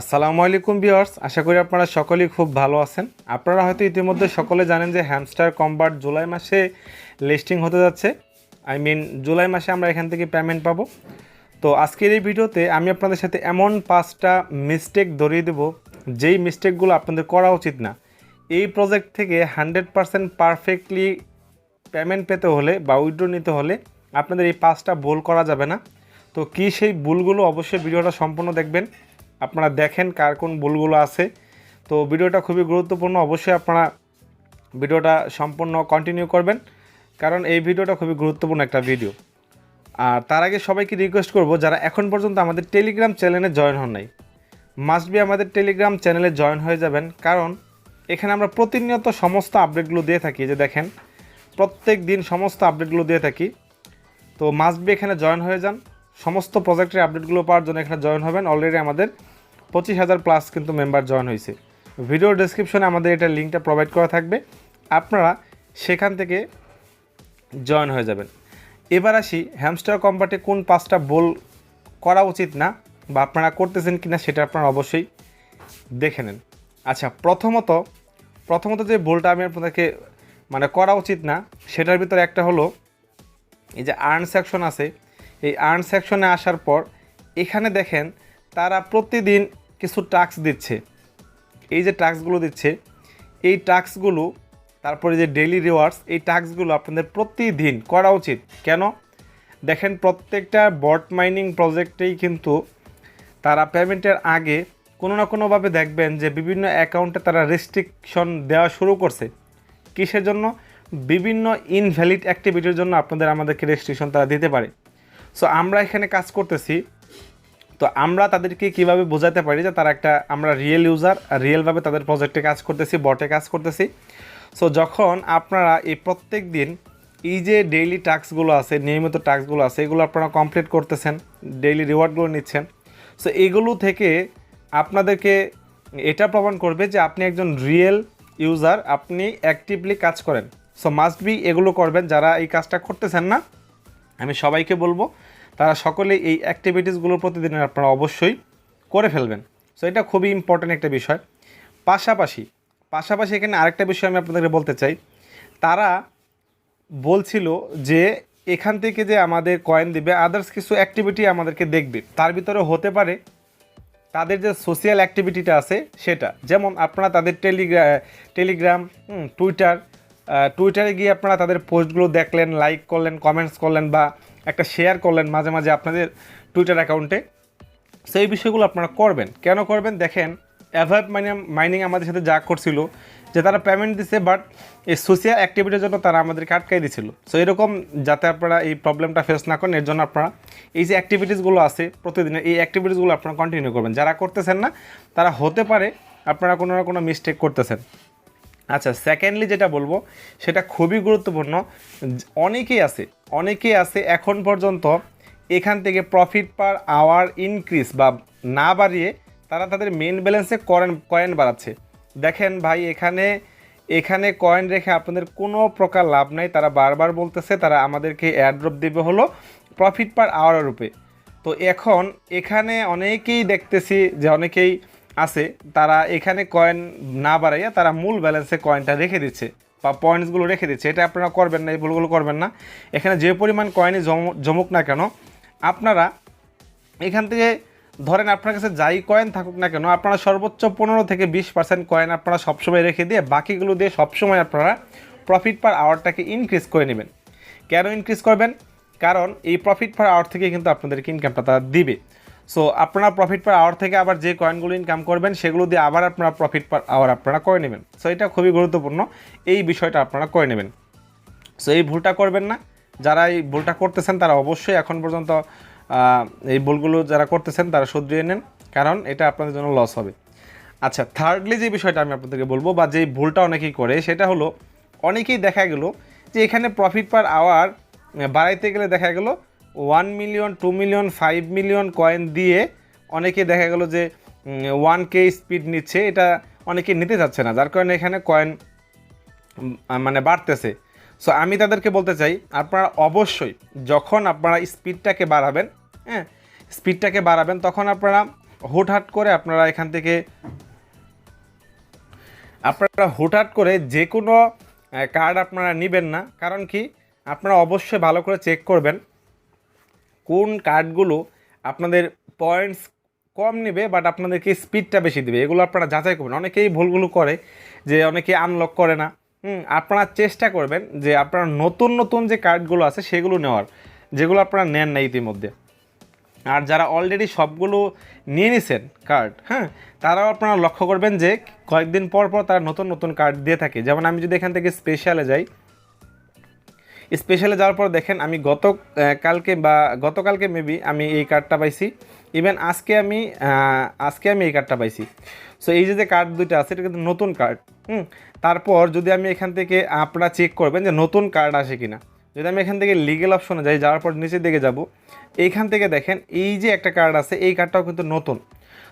আসসালামু আলাইকুম ভিউয়ার্স, আশা করি আপনারা সকলেই খুব ভালো আছেন। আপনারা হয়তো ইতিমধ্যে সকলে জানেন যে হ্যামস্টার কম্বার্ট জুলাই মাসে লিস্টিং হতে যাচ্ছে। আই মিন জুলাই মাসে আমরা এখান থেকে পেমেন্ট পাবো। তো আজকের এই ভিডিওতে আমি আপনাদের সাথে এমন পাঁচটা মিস্টেক ধরিয়ে দেবো, যেই মিস্টেকগুলো আপনাদের করা উচিত না। এই প্রজেক্ট থেকে হান্ড্রেড পারসেন্ট পারফেক্টলি পেমেন্ট পেতে হলে বা উইড্রো নিতে হলে আপনাদের এই পাঁচটা ভুল করা যাবে না। তো কি সেই ভুলগুলো অবশ্যই ভিডিওটা সম্পূর্ণ দেখবেন। আপনারা দেখেন কার কোন ভুলগুলো আছে। তো ভিডিওটা খুবই গুরুত্বপূর্ণ। অবশ্যই আপনারা ভিডিওটা সম্পূর্ণ কন্টিনিউ করবেন, কারণ এই ভিডিওটা খুবই গুরুত্বপূর্ণ একটা ভিডিও আর তার আগে সবাইকে রিকোয়েস্ট করব, যারা এখন পর্যন্ত আমাদের টেলিগ্রাম চ্যানেলে জয়েন হন নাই মাস্ট বি আমাদের টেলিগ্রাম চ্যানেলে জয়েন হয়ে যাবেন, কারণ এখানে আমরা প্রতিনিয়ত সমস্ত আপডেটগুলো দিয়ে থাকি। যে দেখেন, প্রত্যেক দিন সমস্ত আপডেটগুলো দিয়ে থাকি। তো মাস্ট বি এখানে জয়েন হয়ে যান। সমস্ত প্রজেক্টের আপডেটগুলো পাওয়ার জন্য এখানে জয়েন হবেন। অলরেডি আমাদের পঁচিশ হাজার প্লাস কিন্তু মেম্বার জয়েন হয়েছে ভিডিও ডেসক্রিপশনে আমাদের এটা লিঙ্কটা প্রোভাইড করা থাকবে। আপনারা সেখান থেকে জয়েন হয়ে যাবেন। এবার আসি হ্যামস্টার কম্পার্টে কোন পাঁচটা বোল করা উচিত না বা আপনারা করতেছেন কি না সেটা আপনারা অবশ্যই দেখে নেন। আচ্ছা প্রথমত প্রথমত যে বোলটা আমি আপনাদেরকে মানে করা উচিত না, সেটার ভিতরে একটা হলো এই যে আর্ন সেকশন আছে। এই আর্ন সেকশনে আসার পর এখানে দেখেন তারা প্রতিদিন কিছু টাস্ক দিচ্ছে। এই যে টাস্কগুলো দিচ্ছে, এই টাস্কগুলো, তারপরে যে ডেইলি রিওয়ার্ডস, এই টাস্কগুলো আপনাদের প্রতিদিন করা উচিত। কেন? দেখেন, প্রত্যেকটা বট মাইনিং প্রজেক্টেই কিন্তু তারা পেমেন্টের আগে কোনো না কোনোভাবে দেখবেন যে বিভিন্ন অ্যাকাউন্টে তারা রেস্ট্রিকশন দেওয়া শুরু করছে। কিসের জন্য? বিভিন্ন ইনভ্যালিড অ্যাক্টিভিটির জন্য আপনাদের আমাদেরকে রেস্ট্রিকশন তারা দিতে পারে। সো আমরা এখানে কাজ করতেছি তো আমরা তাদেরকে কীভাবে বোঝাতে পারি যে তারা একটা, আমরা রিয়েল ইউজার রিয়েলভাবে তাদের প্রজেক্টে কাজ করতেছি বটে কাজ করতেছি। সো যখন আপনারা এই প্রত্যেক দিন এই যে ডেইলি টাস্কগুলো আছে, নিয়মিত টাস্কগুলো আছে, এগুলো আপনারা কমপ্লিট করতেছেন ডেইলি রিওয়ার্ডগুলো নিচ্ছেন। সো এগুলো থেকে আপনাদেরকে এটা প্রমাণ করবে যে আপনি একজন রিয়েল ইউজার আপনি অ্যাক্টিভলি কাজ করেন। সো মাস্ট বি এগুলো করবেন, যারা এই কাজটা করতেছেন না, আমি সবাইকে বলব তারা সকলে এই অ্যাক্টিভিটিসগুলো প্রতিদিনের আপনারা অবশ্যই করে ফেলবেন। সো এটা খুবই ইম্পর্ট্যান্ট একটা বিষয়। পাশাপাশি পাশাপাশি এখানে আরেকটা বিষয় আমি আপনাদেরকে বলতে চাই। তারা বলছিল যে, এখান থেকে যে আমাদের কয়েন দিবে আদার্স কিছু অ্যাক্টিভিটি আমাদেরকে দেখবে। তার ভিতরে হতে পারে তাদের যে সোশ্যাল অ্যাক্টিভিটিটা আছে, সেটা। যেমন আপনারা তাদের টেলিগ্রা টেলিগ্রাম টুইটার টুইটারে গিয়ে আপনারা তাদের পোস্টগুলো দেখলেন লাইক করলেন কমেন্টস করলেন বা একটা শেয়ার করলেন মাঝে মাঝে আপনাদের টুইটার অ্যাকাউন্টে সেই বিষয়গুলো আপনারা করবেন। কেন করবেন? দেখেন অ্যাভাব মাইনিং মাইনিং আমাদের সাথে যা করছিল, যে তারা পেমেন্ট দিছে বাট এই সোশ্যাল অ্যাক্টিভিটির জন্য তারা আমাদেরকে আটকাই দিছিল। সো এরকম যাতে আপনারা এই প্রবলেমটা ফেস না করেন, এর জন্য আপনারা এই যে অ্যাক্টিভিটিসগুলো আছে প্রতিদিনের, এই অ্যাক্টিভিটিসগুলো আপনারা কন্টিনিউ করবেন। যারা করতেছেন না, তারা হতে পারে আপনারা কোনো না কোনো মিস্টেক করতেছেন। আচ্ছা সেকেন্ডলি যেটা বলব, সেটা খুবই গুরুত্বপূর্ণ। অনেকেই আছে অনেকেই আছে এখন পর্যন্ত এখান থেকে প্রফিট পার আওয়ার ইনক্রিজ বা না বাড়িয়ে তারা তাদের মেন ব্যালেন্সে কয়েন কয়েন বাড়াচ্ছে। দেখেন ভাই, এখানে এখানে কয়েন রেখে আপনাদের কোনো প্রকার লাভ নাই। তারা বারবার বলতেছে, তারা আমাদেরকে এয়ারড্রপ দেবে হলো প্রফিট পার আওয়ার রূপে তো এখন এখানে অনেকেই দেখতেছি যে, অনেকেই আছে, তারা এখানে কয়েন না বাড়াইয়া তারা মূল ব্যালেন্সে কয়েনটা রেখে দিচ্ছে বা পয়েন্টসগুলো রেখে দিচ্ছে। এটা আপনারা করবেন না, এই ভুলগুলো করবেন না। এখানে যে পরিমাণ কয়েনই জম- জমুক না কেন, আপনারা এখান থেকে ধরেন আপনার কাছে যাই কয়েন থাকুক না কেন, আপনারা সর্বোচ্চ পনেরো থেকে বিশ পার্সেন্ট কয়েন আপনারা সবসময় রেখে দিয়ে বাকিগুলো দিয়ে সবসময় আপনারা প্রফিট পার আওয়ারটাকে ইনক্রিজ করে নেবেন। কেন ইনক্রিজ করবেন? কারণ এই প্রফিট পার আওয়ার থেকে কিন্তু আপনাদেরকে ইনকামটা তারা দিবে। সো আপনারা প্রফিট পার আওয়ার থেকে আবার যে কয়েনগুলো ইনকাম করবেন, সেগুলো দিয়ে আবার আপনারা প্রফিট পার আওয়ার আপনারা করে নেবেন। সো এটা খুবই গুরুত্বপূর্ণ। এই বিষয়টা আপনারা করে নেবেন। সো এই ভুলটা করবেন না। যারা এই ভুলটা করতেছেন, তারা অবশ্যই এখন পর্যন্ত এই ভুলগুলো যারা করতেছেন, তারা শুধরিয়ে নেন। কারণ এটা আপনাদের জন্য লস হবে। আচ্ছা থার্ডলি যে বিষয়টা আমি আপনাদেরকে বলব, বা যেই ভুলটা অনেকেই করে, সেটা হলো, অনেকেই দেখা গেল যে এখানে প্রফিট পার আওয়ার বাড়াইতে গেলে দেখা গেল one million two million five million coin দিয়ে অনেকে দেখা গেল যে ওয়ান কে স্পিড নিচ্ছে, এটা অনেকে নিতে চাচ্ছে না। যার কারণে এখানে কয়েন মানে বাড়তেছে। সো আমি তাদেরকে বলতে চাই, আপনারা অবশ্যই যখন আপনারা স্পিডটাকে বাড়াবেন হ্যাঁ স্পিডটাকে বাড়াবেন, তখন আপনারা হুটহাট করে আপনারা এখান থেকে, আপনারা হুটহাট করে যে কোনো কার্ড আপনারা নেবেন না। কারণ কি? আপনারা অবশ্যই ভালো করে চেক করবেন কোন কার্ডগুলো আপনাদের পয়েন্টস কম নেবে বাট আপনাদেরকে স্পিডটা বেশি দেবে। এগুলো আপনারা যাচাই করবেন। অনেকেই ভুলগুলো করে যে অনেকে আনলক করে না। আপনারা চেষ্টা করবেন যে আপনারা নতুন নতুন যে কার্ডগুলো আছে সেগুলো নেওয়ার, যেগুলো আপনারা নেন না ইতিমধ্যে। আর যারা অলরেডি সবগুলো নিয়ে নিছেন কার্ড হ্যাঁ তারাও আপনারা লক্ষ্য করবেন যে কয়েকদিন পর পর তারা নতুন নতুন কার্ড দিয়ে থাকে। যেমন আমি যদি এখান থেকে স্পেশালে যাই স্পেশালে যাওয়ার পর দেখেন, আমি গত কালকে বা গতকালকে মেবি আমি এই কার্ডটা পাইছি। ইভেন আজকে আমি আজকে আমি এই কার্ডটা পাইছি। সো এই যে কার্ড দুইটা আছে, এটা কিন্তু নতুন কার্ড হুম? তারপর যদি আমি এখান থেকে আপনারা চেক করবেন যে নতুন কার্ড আসে কিনা। যদি আমি এখান থেকে লিগেল অপশনে যাই, যাওয়ার পর নিচের দিকে যাব, এইখান থেকে দেখেন, এই যে একটা কার্ড আছে, এই কার্ডটাও কিন্তু নতুন।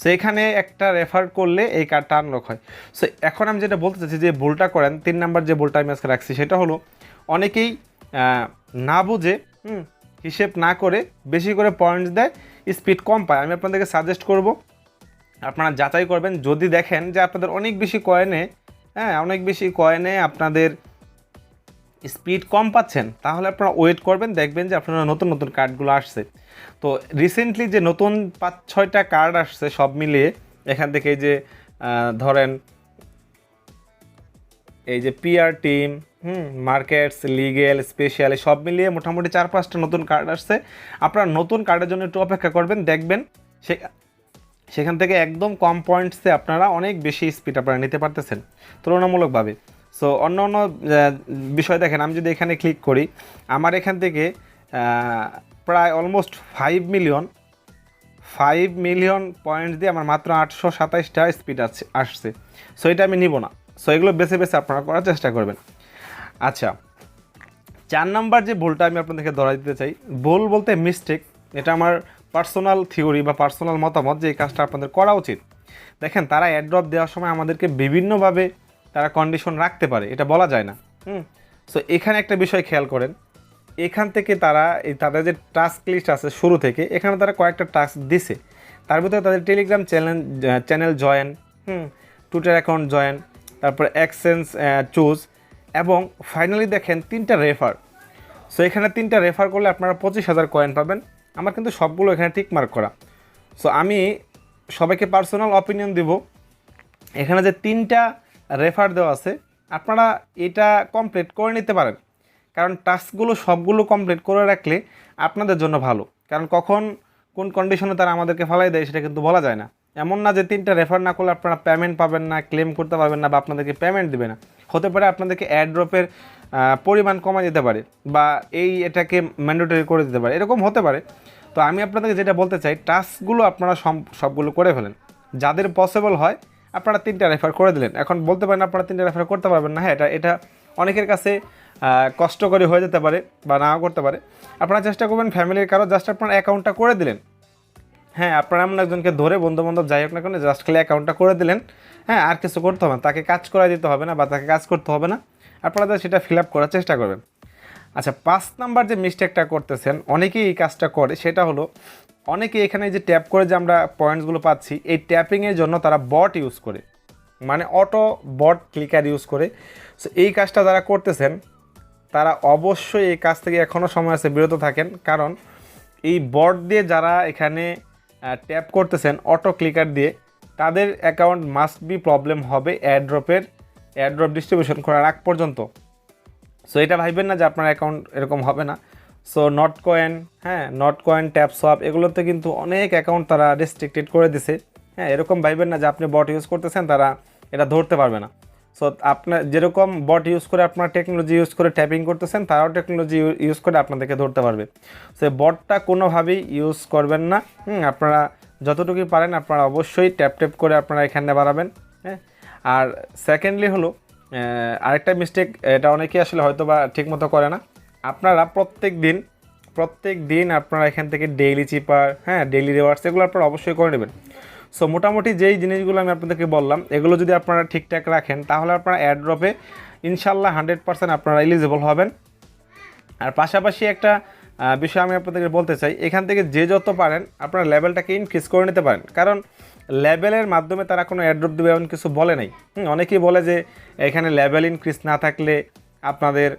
সো এখানে একটা রেফার করলে এই কার্ডটা আনলক হয়। সো এখন আমি যেটা বলতে চাচ্ছি, যে ভুলটা করেন, তিন নাম্বার যে ভুলটা আমি আজকে রাখছি, সেটা হলো, অনেকেই না বুঝে হুম, হিসেব না করে বেশি করে পয়েন্টস দেয় স্পিড কম পায়। আমি আপনাদেরকে সাজেস্ট করব আপনারা যাচাই করবেন। যদি দেখেন যে আপনাদের অনেক বেশি কয়েনে হ্যাঁ অনেক বেশি কয়েনে আপনাদের স্পিড কম পাচ্ছেন তাহলে আপনারা ওয়েট করবেন দেখবেন যে আপনারা নতুন নতুন কার্ডগুলো আসছে। তো রিসেন্টলি যে নতুন পাঁচ ছয়টা কার্ড আসছে সব মিলিয়ে এখান থেকে যে ধরেন এই যে PR team hmm markets legal special সব মিলিয়ে মোটামুটি চার পাঁচটা নতুন কার্ড আসছে। আপনারা নতুন কার্ডের জন্য একটু অপেক্ষা করবেন, দেখবেন সে, সেখান থেকে একদম কম পয়েন্টসে আপনারা অনেক বেশি স্পিড আপনারা নিতে পারতেছেন, তুলনামূলকভাবে। সো অন্য অন্য বিষয় দেখেন, আমি যদি এখানে ক্লিক করি, আমার এখান থেকে প্রায় almost five million five million point দিয়ে আমার মাত্র আটশো সাতাইশটা স্পিড আছে, আসছে। সো এটা আমি নিব না। সো এগুলো বেছে বেছে আপনারা করার চেষ্টা করবেন। আচ্ছা চার নাম্বার যে ভুলটা আমি আপনাদেরকে ধরা দিতে চাই, ভুল বলতে মিস্টেক এটা আমার পার্সোনাল থিওরি বা পার্সোনাল মতামত যে এই কাজটা আপনাদের করা উচিত। দেখেন, তারা অ্যাড্রপ দেওয়ার সময় আমাদেরকে বিভিন্নভাবে তারা কন্ডিশন রাখতে পারে, এটা বলা যায় না। হুম? সো এখানে একটা বিষয় খেয়াল করেন, এখান থেকে তারা এই তাদের যে টাস্ক লিস্ট আছে শুরু থেকে, এখানে তারা কয়েকটা টাস্ক দিছে। তার ভিতরে তাদের Telegram channel channel join hmm? Twitter account join তারপরে অ্যাক্সেন্স চুজ এবং ফাইনালি দেখেন তিনটা রেফার সো এখানে তিনটা রেফার করলে আপনারা পঁচিশ হাজার কয়েন পাবেন। আমার কিন্তু সবগুলো এখানে টিক মার্ক করা। সো আমি সবাইকে পার্সোনাল অপিনিয়ন দিব। এখানে যে তিনটা রেফার দেওয়া আছে, আপনারা এটা কমপ্লিট করে নিতে পারেন। কারণ টাস্কগুলো সবগুলো কমপ্লিট করে রাখলে আপনাদের জন্য ভালো। কারণ কখন কোন কন্ডিশনে তারা আমাদেরকে ফালাই দেয়, সেটা কিন্তু বলা যায় না। এমন না যে তিনটা রেফার না করলে আপনারা পেমেন্ট পাবেন না ক্লেম করতে পারবেন না বা আপনাদেরকে পেমেন্ট দেবে না। হতে পারে আপনাদেরকে অ্যাড্রপের পরিমাণ কমা যেতে পারে বা এই এটাকে ম্যান্ডেটরি করে দিতে পারে। এরকম হতে পারে। তো আমি আপনাদেরকে যেটা বলতে চাই টাস্কগুলো আপনারা সব- সবগুলো করে ফেলেন। যাদের পসিবল হয়, আপনারা তিনটা রেফার করে দিলেন। এখন বলতে পারেন আপনারা তিনটা রেফার করতে পারবেন না। হ্যাঁ এটা এটা অনেকের কাছে কষ্টকরী হয়ে যেতে পারে বা নাও করতে পারে। আপনারা চেষ্টা করবেন ফ্যামিলির কারও জাস্ট আপনার অ্যাকাউন্টটা করে দিলেন। হ্যাঁ আপনারা এমন একজনকে ধরে বন্ধু বান্ধব যাই হোক না কেন জাস্ট খালি অ্যাকাউন্টটা করে দিলেন হ্যাঁ আর কিছু করতে হবে না। তাকে কাজ করা দিতে হবে না বা তাকে কাজ করতে হবে না। আপনারা সেটা ফিল আপ করার চেষ্টা করবেন। আচ্ছা পাঁচ নাম্বার যে মিস্টেকটা করতেছেন, অনেকেই এই কাজটা করে, সেটা হলো অনেকে এখানে যে ট্যাপ করে যে আমরা পয়েন্টসগুলো পাচ্ছি, এই ট্যাপিংয়ের জন্য তারা বট ইউজ করে। মানে অটো বট ক্লিকার ইউজ করে। সো এই কাজটা যারা করতেছেন, তারা অবশ্যই এই কাজ থেকে এখনও সময় আছে, বিরত থাকেন। কারণ এই বট দিয়ে যারা এখানে ট্যাপ করতেছেন অটো ক্লিকার দিয়ে, তাদের অ্যাকাউন্ট মাস্ট বি প্রবলেম হবে অ্যাড্রপের অ্যাড্রপ ডিস্ট্রিবিউশন করার আগ পর্যন্ত। সো এটা ভাববেন না যে আপনার অ্যাকাউন্ট এরকম হবে না। সো নট কয়েন হ্যাঁ নট কয়েন ট্যাপ সোয়াপ এগুলোতে কিন্তু অনেক অ্যাকাউন্ট তারা রেস্ট্রিক্টেড করে দিছে। হ্যাঁ এরকম ভাববেন না যে আপনি বট ইউজ করতেছেন, তারা এটা ধরতে পারবে না। সো আপনার যেরকম বট ইউজ করে আপনার টেকনোলজি ইউজ করে ট্যাপিং করতেছেন, তারাও টেকনোলজি ইউজ করে আপনাদেরকে ধরতে পারবে। সো বটটা কোনোভাবেই ইউজ করবেন না। আপনারা যতটুকুই পারেন আপনারা অবশ্যই ট্যাপ ট্যাপ করে আপনারা এখানে বাড়াবেন। হ্যাঁ? আর সেকেন্ডলি হলো আরেকটা মিস্টেক এটা অনেকেই আসলে হয়তো বা ঠিকমতো করে না। আপনারা প্রত্যেক দিন প্রত্যেক দিন আপনারা এখান থেকে ডেইলি চিপার হ্যাঁ ডেইলি রিওয়ার্ডস এগুলো আপনারা অবশ্যই করে নেবেন। সো মোটামুটি যেই জিনিসগুলো আমি আপনাদেরকে বললাম, এগুলো যদি আপনারা ঠিকঠাক রাখেন, তাহলে আপনারা অ্যাড্রপে ইনশাল্লাহ হান্ড্রেড পার্সেন্ট আপনারা এলিজিবল হবেন। আর পাশাপাশি একটা বিষয় আমি আপনাদেরকে বলতে চাই, এখান থেকে যে যত পারেন, আপনারা লেভেলটাকে ইনক্রিজ করে নিতে পারেন। কারণ লেভেলের মাধ্যমে তারা কোনো অ্যাড্রপ দেবে এমন কিছু বলে নাই। অনেকেই বলে যে, এখানে লেভেল ইনক্রিজ না থাকলে আপনাদের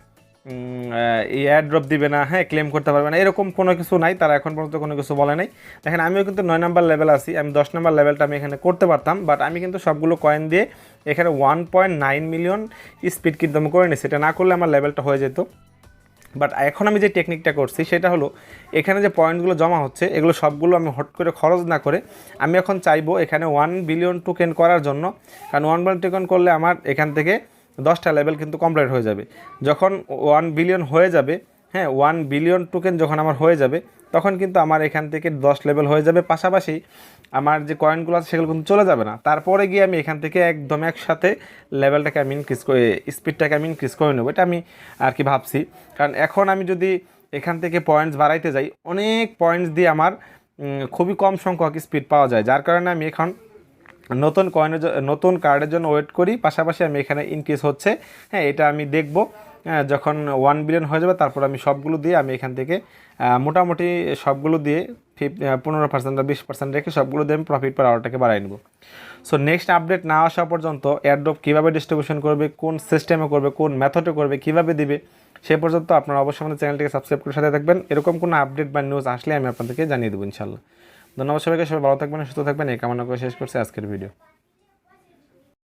এই অ্যাড্রপ দিবে না হ্যাঁ ক্লেম করতে পারবে না, এরকম কোনো কিছু নাই, তারা এখন পর্যন্ত কোনো কিছু বলে নাই। দেখেন, আমিও কিন্তু নয় নাম্বার লেভেল আছি, আমি দশ নাম্বার লেভেলটা আমি এখানে করতে পারতাম বাট আমি কিন্তু সবগুলো কয়েন দিয়ে এখানে one point nine million speed কিন্তু আমি করে নিই সেটা না করলে আমার লেভেলটা হয়ে যেত। বাট এখন আমি যে টেকনিকটা করছি, সেটা হলো, এখানে যে পয়েন্টগুলো জমা হচ্ছে, এগুলো সবগুলো আমি হট করে খরচ না করে, আমি এখন চাইব এখানে ওয়ান বিলিয়ন টোকেন করার জন্য। কারণ ওয়ান বিলিয়ন টোকেন করলে আমার এখান থেকে দশটা লেভেল কিন্তু কমপ্লিট হয়ে যাবে। যখন ওয়ান বিলিয়ন হয়ে যাবে হ্যাঁ ওয়ান বিলিয়ন টোকেন যখন আমার হয়ে যাবে, তখন কিন্তু আমার এখান থেকে দশ লেভেল হয়ে যাবে। পাশাপাশি আমার যে কয়েনগুলো আছে সেগুলো কিন্তু চলে যাবে না। তারপরে গিয়ে আমি এখান থেকে একদম একসাথে লেভেলটাকে আমি ইনক্রিজ করে স্পিডটাকে আমি ইনক্রিজ করে নেব। এটা আমি আর কি ভাবছি। কারণ এখন আমি যদি এখান থেকে পয়েন্টস বাড়াইতে যাই, অনেক পয়েন্টস দিয়ে আমার খুবই কম সংখ্যক স্পিড পাওয়া যায়। যার কারণে আমি এখন নতুন কয়েনের নতুন কার্ডের জন্য ওয়েট করি পাশাপাশি আমি এখানে ইনক্রিজ হচ্ছে। হ্যাঁ এটা আমি দেখব হ্যাঁ, যখন ওয়ান বিলিয়ন হয়ে যাবে তারপর আমি সবগুলো দিয়ে আমি এখান থেকে মোটামুটি সবগুলো দিয়ে ফিফ পনেরো পার্সেন্ট বা বিশ পার্সেন্ট রেখে সবগুলো দিয়ে আমি প্রফিট পার আওয়ারটাকে বাড়াই নেব। সো নেক্সট আপডেট না আসা পর্যন্ত এয়ারড্রপ কীভাবে ডিস্ট্রিবিউশন করবে কোন সিস্টেমে করবে কোন মেথডে করবে কীভাবে দিবে সে পর্যন্ত আপনারা অবশ্যই আমাদের চ্যানেলটিকে সাবস্ক্রাইব করে সাথে থাকবেন। এরকম কোনো আপডেট বা নিউজ আসলে আমি আপনাদেরকে জানিয়ে দেবো ইনশাল্লাহ ধন্যবাদ সবাইকে সবাই ভালো থাকবেন সুস্থ থাকবেন। এই কামনা করে শেষ করছে আজকের ভিডিও।